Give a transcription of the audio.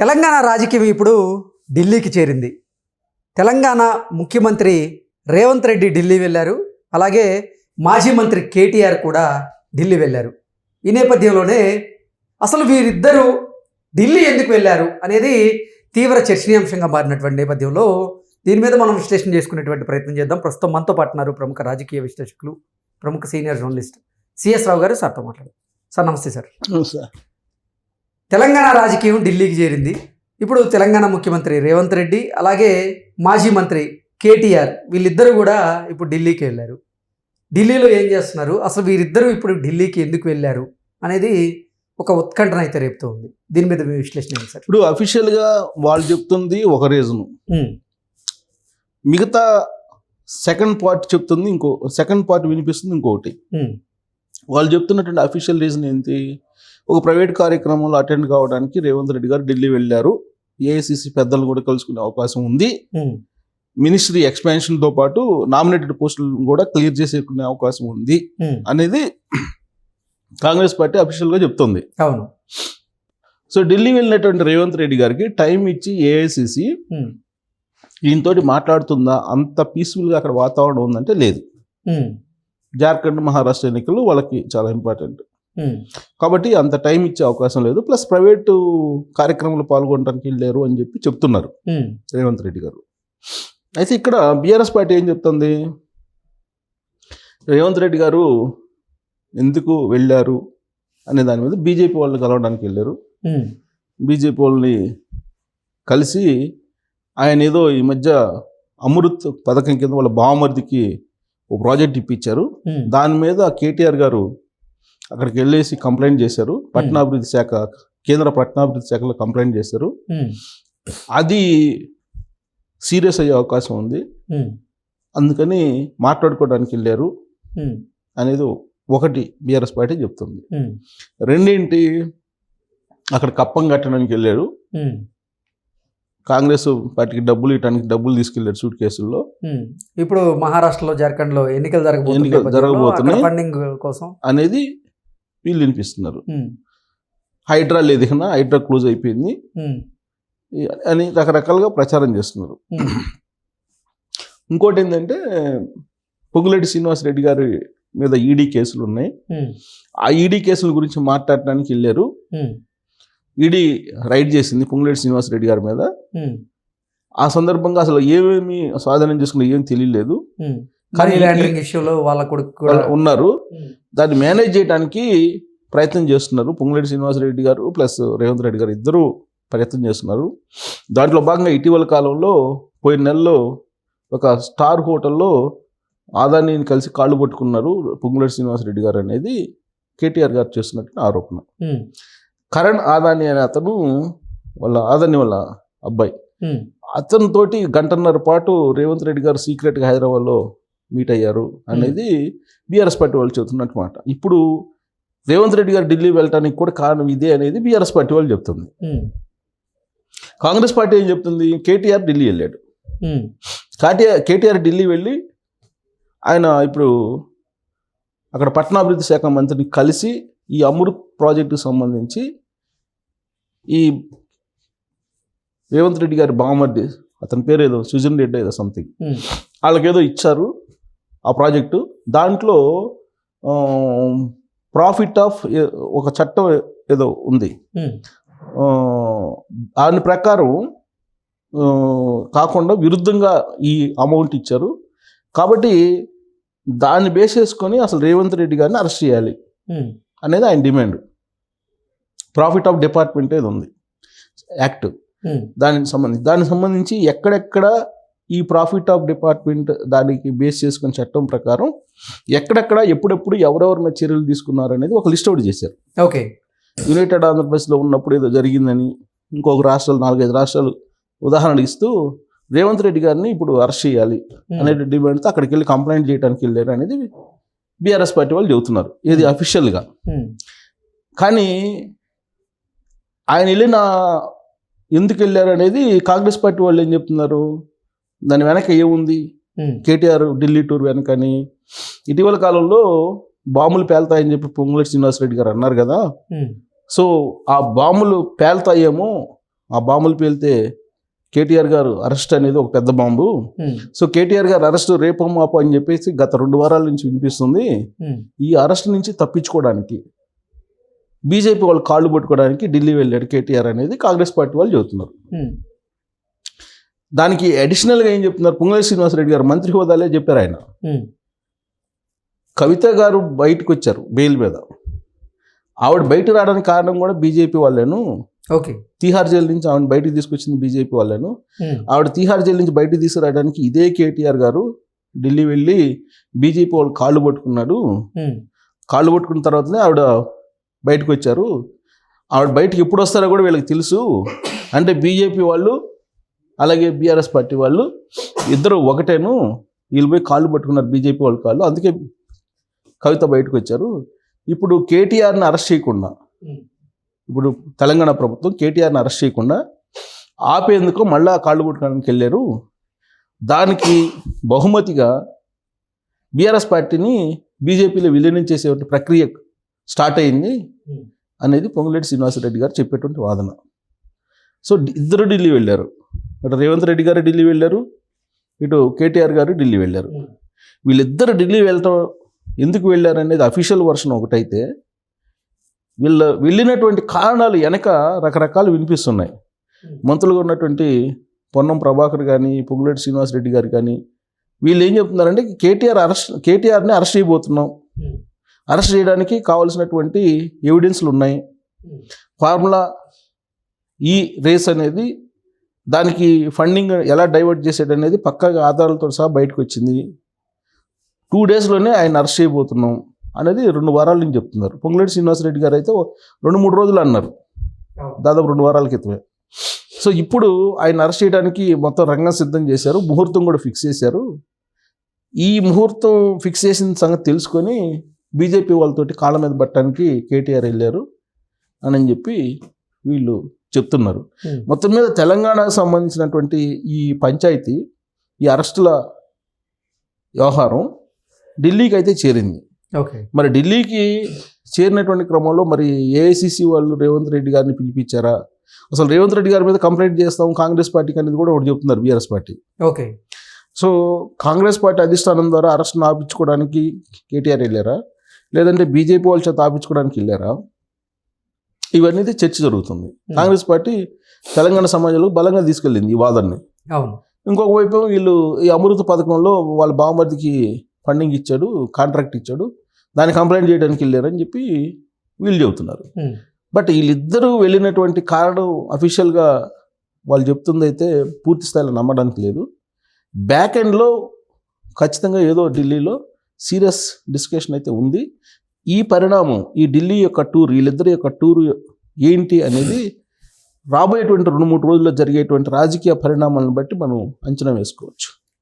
తెలంగాణ రాజకీయం ఇప్పుడు ఢిల్లీకి చేరింది. తెలంగాణ ముఖ్యమంత్రి రేవంత్ రెడ్డి ఢిల్లీ వెళ్ళారు. అలాగే మాజీ మంత్రి కేటీఆర్ కూడా ఢిల్లీ వెళ్ళారు. ఈ నేపథ్యంలోనే అసలు వీరిద్దరూ ఢిల్లీ ఎందుకు వెళ్ళారు అనేది తీవ్ర చర్చనీయాంశంగా మారినటువంటి నేపథ్యంలో దీని మీద మనం విశ్లేషణ చేసుకునేటువంటి ప్రయత్నం చేద్దాం. ప్రస్తుతం మనతో పాటున్నారు ప్రముఖ రాజకీయ విశ్లేషకులు ప్రముఖ సీనియర్ జర్నలిస్ట్ సిఎస్ రావు గారు. సార్తో మాట్లాడారు సార్ నమస్తే సార్. సార్. తెలంగాణ రాజకీయం ఢిల్లీకి చేరింది. ఇప్పుడు తెలంగాణ ముఖ్యమంత్రి రేవంత్ రెడ్డి అలాగే మాజీ మంత్రి కేటీఆర్ వీళ్ళిద్దరూ కూడా ఇప్పుడు ఢిల్లీకి వెళ్ళారు. ఢిల్లీలో ఏం చేస్తున్నారు? అసలు వీరిద్దరూ ఇప్పుడు ఢిల్లీకి ఎందుకు వెళ్ళారు? అనేది ఒక ఉత్కంఠన అయితే రేపుతూ ఉంది. దీని మీద మీ విశ్లేషణ సార్? ఇప్పుడు అఫీషియల్గా వాళ్ళు చెప్తుంది ఒక రీజను. మిగతా సెకండ్ పార్ట్ చెప్తుంది ఇంకో సెకండ్ పార్ట్ వినిపిస్తుంది ఇంకొకటి. ఉమ్, వాళ్ళు చెప్తున్నటువంటి అఫీషియల్ రీజన్ ఏంటి? ఒక ప్రైవేట్ కార్యక్రమంలో అటెండ్ కావడానికి రేవంత్ రెడ్డి గారు ఢిల్లీ వెళ్ళారు. ఏఐసిసి పెద్దలను కూడా కలుసుకునే అవకాశం ఉంది. మినిస్ట్రీ ఎక్స్పాన్షన్తో పాటు నామినేటెడ్ పోస్టులను కూడా క్లియర్ చేసేకునే అవకాశం ఉంది అనేది కాంగ్రెస్ పార్టీ అఫీషియల్గా చెప్తుంది. అవును. సో ఢిల్లీ వెళ్ళినటువంటి రేవంత్ రెడ్డి గారికి టైం ఇచ్చి ఏఐసిసి ఈయనతోటి మాట్లాడుతుందా? అంత పీస్ఫుల్గా అక్కడ వాతావరణం ఉందంటే లేదు. జార్ఖండ్ మహారాష్ట్ర ఎన్నికలు వాళ్ళకి చాలా ఇంపార్టెంట్. కాబట్టి అంత టైం ఇచ్చే అవకాశం లేదు. ప్లస్ ప్రైవేటు కార్యక్రమంలో పాల్గొనడానికి వెళ్ళారు అని చెప్పి చెప్తున్నారు ఉమ్, రేవంత్ రెడ్డి గారు. అయితే ఇక్కడ బీఆర్ఎస్ పార్టీ ఏం చెప్తుంది? రేవంత్ రెడ్డి గారు ఎందుకు వెళ్ళారు అనే దాని మీద బీజేపీ వాళ్ళని కలవడానికి వెళ్ళారు. ఉమ్, బీజేపీ వాళ్ళని కలిసి ఆయన ఏదో ఈ మధ్య అమృత్ పథకం కింద వాళ్ళ బావమరిదికి ఒక ప్రాజెక్ట్ ఇప్పించారు. దాని మీద కేటీఆర్ గారు అక్కడికి వెళ్ళేసి కంప్లైంట్ చేశారు. పట్టణాభివృద్ధి శాఖ కేంద్ర పట్టణాభివృద్ధి శాఖలో కంప్లైంట్ చేశారు. అది సీరియస్ అయ్యే అవకాశం ఉంది. అందుకని మాట్లాడుకోవడానికి వెళ్ళారు. అనేది ఒకటి బీఆర్ఎస్ పార్టీ చెప్తుంది. రెండేంటి? అక్కడ కప్పం కట్టడానికి వెళ్ళారు. కాంగ్రెస్ పార్టీకి డబ్బులు ఇవ్వడానికి డబ్బులు తీసుకెళ్ళారు సూట్ కేసుల్లో. ఇప్పుడు మహారాష్ట్రలో జార్ఖండ్లో ఎన్నికలు జరగబోతున్నాయి. ఫండింగ్ కోసం. అనేది వీళ్ళు వినిపిస్తున్నారు హైడ్రా లేదు ఇక హైడ్రా క్లోజ్ అయిపోయింది. అని రకరకాలుగా ప్రచారం చేస్తున్నారు. ఇంకోటి ఏంటంటే పొగులేటి శ్రీనివాస్ రెడ్డి గారి మీద ఈడీ కేసులు ఉన్నాయి. ఆ ఈడీ కేసుల గురించి మాట్లాడటానికి వెళ్ళారు. ఈడీ రైడ్ చేసింది పొంగులేటి శ్రీనివాస్ రెడ్డి గారి మీద. ఆ సందర్భంగా అసలు ఏమేమి స్వాధీనం చేసుకున్నా ఏం తెలియలేదు. కానీ మనీ లాండరింగ్ ఇష్యూలో వాళ్ళ కొడుకు కూడా ఉన్నారు. దాన్ని మేనేజ్ చేయడానికి ప్రయత్నం చేస్తున్నారు. పొంగులేటి శ్రీనివాస్ రెడ్డి గారు ప్లస్ రేవంత్ రెడ్డి గారు ఇద్దరు ప్రయత్నం చేస్తున్నారు. దాంట్లో భాగంగా ఇటీవల కాలంలో పోయిన నెలలో ఒక స్టార్ హోటల్లో ఆదానీని కలిసి కాళ్ళు పట్టుకున్నారు పొంగులేటి శ్రీనివాస్ రెడ్డి గారు అనేది కేటీఆర్ గారు చేస్తున్నట్టు ఆరోపణ. కరణ్ ఆదాని అనే అతను వాళ్ళ ఆదాని వాళ్ళ అబ్బాయి. అతనితోటి గంటన్నర పాటు రేవంత్ రెడ్డి గారు సీక్రెట్గా హైదరాబాద్లో మీట్ అయ్యారు అనేది బీఆర్ఎస్ పార్టీ వాళ్ళు చెబుతున్నట్టు మాట ఇప్పుడు రేవంత్ రెడ్డి గారు ఢిల్లీ వెళ్ళడానికి కూడా కారణం ఇదే అనేది బీఆర్ఎస్ పార్టీ వాళ్ళు చెప్తుంది. కాంగ్రెస్ పార్టీ ఏం చెప్తుంది? కేటీఆర్ ఢిల్లీ వెళ్ళాడు. కేటీఆర్ కేటీఆర్ ఢిల్లీ వెళ్ళి ఆయన ఇప్పుడు అక్కడ పట్టణాభివృద్ధి శాఖ మంత్రిని కలిసి ఈ అమృత్ ప్రాజెక్టుకు సంబంధించి ఈ రేవంత్ రెడ్డి గారి బామర్ది అతని పేరు ఏదో సుజన్ రెడ్డి ఏదో సంథింగ్ వాళ్ళకేదో ఇచ్చారు. ఆ ప్రాజెక్టు. దాంట్లో ప్రాఫిట్ ఆఫ్ ఒక చట్టం ఏదో ఉంది. దాని ప్రకారం కాకుండా విరుద్ధంగా ఈ అమౌంట్ ఇచ్చారు. కాబట్టి దాన్ని బేస్ చేసుకొని అసలు రేవంత్ రెడ్డి గారిని అరెస్ట్ చేయాలి అనేది ఆయన డిమాండ్. ప్రాఫిట్ ఆఫ్ డిపార్ట్మెంట్ ఏది ఉంది? యాక్ట్. దానికి సంబంధించి దానికి సంబంధించి ఎక్కడెక్కడ ఈ ప్రాఫిట్ ఆఫ్ డిపార్ట్మెంట్ దానికి బేస్ చేసుకున్న చట్టం ప్రకారం ఎక్కడెక్కడ ఎప్పుడెప్పుడు ఎవరెవరి మీద చర్యలు తీసుకున్నారు అనేది ఒక లిస్ట్ అవుట్ చేశారు. ఓకే. యునైటెడ్ ఆంధ్రప్రదేశ్లో ఉన్నప్పుడు ఏదో జరిగిందని ఇంకొక రాష్ట్రాలు నాలుగైదు రాష్ట్రాలు ఉదాహరణలు ఇస్తూ రేవంత్ రెడ్డి గారిని ఇప్పుడు అరెస్ట్ చేయాలి ఉమ్, అనే డిమాండ్తో అక్కడికి వెళ్ళి కంప్లైంట్ చేయడానికి వెళ్ళారు అనేది బీఆర్ఎస్ పార్టీ వాళ్ళు చెబుతున్నారు. ఇది అఫీషియల్గా ఉమ్, కానీ ఆయన వెళ్ళిన ఎందుకు వెళ్ళారు అనేది కాంగ్రెస్ పార్టీ వాళ్ళు ఏం చెప్తున్నారు? దాని వెనక ఏముంది? కేటీఆర్ ఢిల్లీ టూర్ వెనకని. ఇటీవల కాలంలో బాంబులు పేల్తాయని చెప్పి పొంగులేటి శ్రీనివాసరెడ్డి గారు అన్నారు కదా. సో ఆ బాంబులు పేల్తాయేమో ఆ బాంబులు పేలితే కేటీఆర్ గారు అరెస్ట్ అనేది ఒక పెద్ద బాంబు. సో కేటీఆర్ గారు అరెస్ట్ రేపో మాపో అని చెప్పేసి గత రెండు వారాల నుంచి వినిపిస్తుంది. ఈ అరెస్ట్ నుంచి తప్పించుకోవడానికి బీజేపీ వాళ్ళు కాళ్ళు పట్టుకోవడానికి ఢిల్లీ వెళ్ళాడు కేటీఆర్ అనేది కాంగ్రెస్ పార్టీ వాళ్ళు చెబుతున్నారు. దానికి అడిషనల్గా ఏం చెప్తున్నారు? పొంగులేటి శ్రీనివాసరెడ్డి గారు మంత్రి హోదాలే చెప్పారు ఆయన. కవిత గారు బయటకు వచ్చారు బెయిల్ మీద. ఆవిడ బయట రావడానికి కారణం కూడా బీజేపీ వాళ్ళేను. ఓకే. తీహార్ జైలు నుంచి ఆవిడ బయటికి తీసుకొచ్చింది బీజేపీ వాళ్ళేను. ఆవిడ తీహార్ జైలు నుంచి బయటికి తీసుకురావడానికి ఇదే కేటీఆర్ గారు ఢిల్లీ వెళ్ళి బీజేపీ వాళ్ళు కాళ్ళు పట్టుకున్నాడు. కాళ్ళు పట్టుకున్న తర్వాతనే ఆవిడ బయటకు వచ్చారు. ఆవిడ బయటకు ఎప్పుడు వస్తారో కూడా వీళ్ళకి తెలుసు. అంటే బీజేపీ వాళ్ళు అలాగే బీఆర్ఎస్ పార్టీ వాళ్ళు ఇద్దరు ఒకటేను వీళ్ళు పోయి కాళ్ళు పట్టుకున్నారు బీజేపీ వాళ్ళ కాళ్ళు. అందుకే కవిత బయటకు వచ్చారు. ఇప్పుడు కేటీఆర్ని అరెస్ట్ చేయకుండా ఇప్పుడు తెలంగాణ ప్రభుత్వం కేటీఆర్ని అరెస్ట్ చేయకుండా ఆపేందుకు మళ్ళా కాళ్ళు పట్టుకోవడానికి వెళ్ళారు. దానికి బహుమతిగా బీఆర్ఎస్ పార్టీని బీజేపీలో విలీనం చేసే ప్రక్రియ స్టార్ట్ అయింది ఉమ్, అనేది పొంగులేటి శ్రీనివాసరెడ్డి గారు చెప్పేటువంటి వాదన. సో ఇద్దరు ఢిల్లీ వెళ్ళారు. అటు రేవంత్ రెడ్డి గారు ఢిల్లీ వెళ్ళారు ఇటు కేటీఆర్ గారు ఢిల్లీ వెళ్ళారు. వీళ్ళిద్దరు ఢిల్లీ వెళ్ళటం ఎందుకు వెళ్ళారు అనేది అఫీషియల్ వర్షన్ ఒకటైతే వీళ్ళ వెళ్ళినటువంటి కారణాలు వెనక రకరకాలు వినిపిస్తున్నాయి. మంత్రులుగా ఉన్నటువంటి పొన్నం ప్రభాకర్ కానీ పొంగులేటి శ్రీనివాసరెడ్డి గారు కానీ వీళ్ళు ఏం చెప్తున్నారంటే కేటీఆర్ అరెస్ట్ కేటీఆర్ని అరెస్ట్ చేయబోతున్నాం. అరెస్ట్ చేయడానికి కావాల్సినటువంటి ఎవిడెన్స్లు ఉన్నాయి. ఫార్ములా ఈ రేస్ అనేది దానికి ఫండింగ్ ఎలా డైవర్ట్ చేసేది అనేది పక్కాగా ఆధారాలతో సహా బయటకు వచ్చింది. టూ డేస్లోనే ఆయన అరెస్ట్ చేయబోతున్నాం అనేది రెండు వారాల నుంచి చెప్తున్నారు. పొంగులేటి శ్రీనివాసరెడ్డి గారు అయితే రెండు మూడు రోజులు అన్నారు. దాదాపు రెండు వారాల క్రితమే. సో ఇప్పుడు ఆయన అరెస్ట్ చేయడానికి మొత్తం రంగం సిద్ధం చేశారు. ముహూర్తం కూడా ఫిక్స్ చేశారు. ఈ ముహూర్తం ఫిక్స్ చేసిన సంగతి తెలుసుకొని బీజేపీ వాళ్ళతోటి కాళ్ళ మీద పట్టడానికి కేటీఆర్ వెళ్ళారు. అని చెప్పి వీళ్ళు చెప్తున్నారు. మొత్తం మీద తెలంగాణకు సంబంధించినటువంటి ఈ పంచాయతీ ఈ అరెస్టుల వ్యవహారం ఢిల్లీకి అయితే చేరింది. ఓకే. మరి ఢిల్లీకి చేరినటువంటి క్రమంలో మరి ఏఐసిసి వాళ్ళు రేవంత్ రెడ్డి గారిని పిలిపించారా? అసలు రేవంత్ రెడ్డి గారి మీద కంప్లైంట్ చేస్తాం కాంగ్రెస్ పార్టీకి అనేది కూడా ఒకటి చెప్తున్నారు BRS party. Okay. So Congress party అధిష్టానం ద్వారా అరెస్ట్ ఆపించుకోవడానికి కేటీఆర్ వెళ్ళారా? లేదంటే బీజేపీ వాళ్ళ చేత ఆపించుకోవడానికి వెళ్ళారా? ఇవన్నీ చర్చ జరుగుతుంది. కాంగ్రెస్ పార్టీ తెలంగాణ సమాజంలో బలంగా తీసుకెళ్ళింది ఈ వాదనని. అవును. ఇంకొక వైపు వీళ్ళు ఈ అమృత పథకంలో వాళ్ళ బావమరిదికి ఫండింగ్ ఇచ్చాడు కాంట్రాక్ట్ ఇచ్చాడు దాన్ని కంప్లైంట్ చేయడానికి వెళ్ళారని చెప్పి వీళ్ళు చెబుతున్నారు. బట్ వీళ్ళిద్దరూ వెళ్ళినటువంటి కారణం అఫీషియల్గా వాళ్ళు చెప్తుంది అయితే పూర్తి స్థాయిలో నమ్మడానికి లేదు. బ్యాక్ ఎండ్లో ఖచ్చితంగా ఏదో ఢిల్లీలో సీరియస్ డిస్కషన్ అయితే ఉంది. ఈ పరిణామం ఈ ఢిల్లీ యొక్క టూర్ వీళ్ళిద్దరి యొక్క టూర్ ఏంటి అనేది రాబోయేటువంటి రెండు మూడు రోజుల్లో జరిగేటువంటి రాజకీయ పరిణామాలను బట్టి మనం అంచనా వేసుకోవచ్చు.